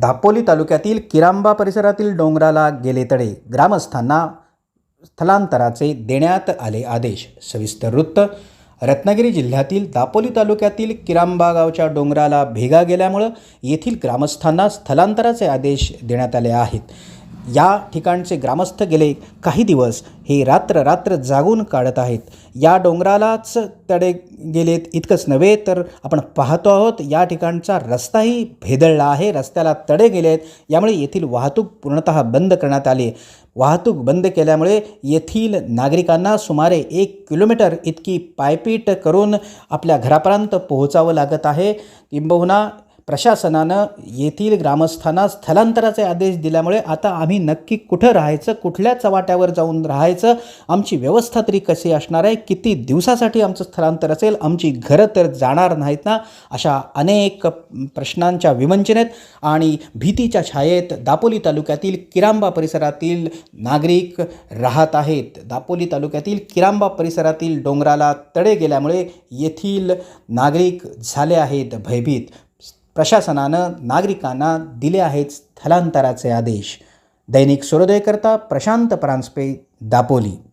दापोली तालुक्यातील किरांबा परिसरातील डोंगराला गेले तडे ग्रामस्थांना स्थलांतराचे देण्यात आले आदेश. सविस्तर वृत्त रत्नागिरी जिल्ह्यातील दापोली तालुक्यातील किरांबा गावच्या डोंगराला भेगा गेल्यामुळं येथील ग्रामस्थांना स्थलांतराचे आदेश देण्यात आले आहेत. या ठिकाणचे ग्रामस्थ गेले काही दिवस. हे रात्र रात्र जागून काढत आहेत. या डोंगरालाच तडे गेलेत इतकंच नव्हे तर आपण पाहतो आहोत या ठिकाणचा रस्ताही भेदळला आहे. रस्त्याला तडे गेले आहेत यामुळे येथील वाहतूक पूर्णतः बंद करण्यात आली. वाहतूक बंद केल्यामुळे येथील नागरिकांना सुमारे एक किलोमीटर इतकी पायपीट करून आपल्या घरापर्यंत पोहोचावं लागत आहे. किंबहुना प्रशासनानं येथील ग्रामस्थांना स्थलांतराचे आदेश दिल्यामुळे आता आम्ही नक्की कुठं राहायचं कुठल्या चवाट्यावर जाऊन राहायचं आमची व्यवस्था तरी कशी असणार आहे किती दिवसासाठी आमचं स्थलांतर असेल आमची घरं तर जाणार नाहीत ना अशा अनेक प्रश्नांच्या विमंचनेत आणि भीतीच्या छायेत दापोली तालुक्यातील किरांबा परिसरातील नागरिक राहत आहेत. दापोली तालुक्यातील किरांबा परिसरातील डोंगराला तडे गेल्यामुळे येथील नागरिक झाले आहेत भयभीत. प्रशासनानं नागरिकांना दिले आहेत स्थलांतराचे आदेश. दैनिक सूर्योदयकरता प्रशांत परांजपे दापोली.